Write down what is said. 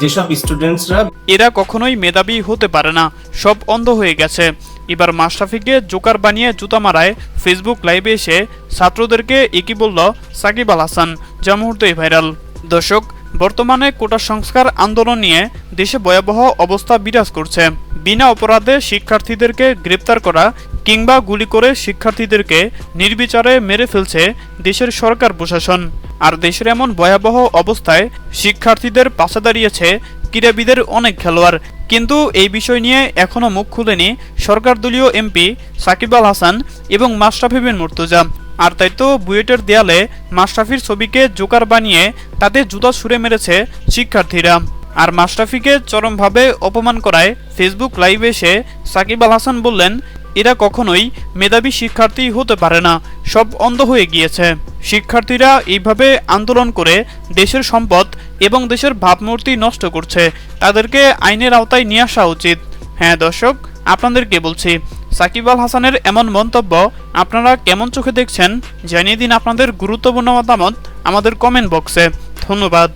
যেসব স্টুডেন্টসরা এরা কখনোই মেধাবী হতে পারে না, সব অন্ধ হয়ে গেছে। এবার মাশরাফিকে জোকার বানিয়ে জুতা মারায় ফেসবুক লাইভে এসে ছাত্রদেরকে একই বলল সাকিব আল হাসান, যা মুহূর্তেই ভাইরাল দর্শক বর্তমানে কোটা সংস্কার আন্দোলন নিয়ে দেশে ভয়াবহ অবস্থা বিরাজ করছে। বিনা অপরাধে শিক্ষার্থীদেরকে গ্রেপ্তার করা কিংবা গুলি করে শিক্ষার্থীদেরকে নির্বিচারে মেরে ফেলছে দেশের সরকার প্রশাসন। আর দেশের এমন ভয়াবহ অবস্থায় শিক্ষার্থীদের পাশে দাঁড়িয়েছে ক্রীড়াবিদের অনেক খেলোয়াড়। কিন্তু এই বিষয় নিয়ে এখনও মুখ খুলেনি সরকার দলীয় এমপি সাকিব আল হাসান এবং মাশরাফি বিন মুর্তজা। আর তাই তো বুয়েটের দেয়ালে মাশরাফির ছবিকে জোকার বানিয়ে তাতে জুতা ছুঁড়ে মেরেছে শিক্ষার্থীরা। আর মাশরাফিকে চরমভাবে অপমান করায় ফেসবুক লাইভে এসে সাকিব আল হাসান বললেন, এরা কখনোই মেধাবী শিক্ষার্থী হতে পারে না, সব অন্ধ হয়ে গিয়েছে। শিক্ষার্থীরা এইভাবে আন্দোলন করে দেশের সম্পদ এবং দেশের ভাবমূর্তি নষ্ট করছে। তাদেরকে আইনের আওতায় নিয়ে আসা উচিত। হ্যাঁ দর্শক, আপনাদেরকে বলছি সাকিব আল হাসানের এমন মন্তব্য আপনারা কেমন চোখে দেখছেন, জানিয়ে দিন আপনাদের গুরুত্বপূর্ণ মতামত আমাদের কমেন্ট বক্সে ধন্যবাদ।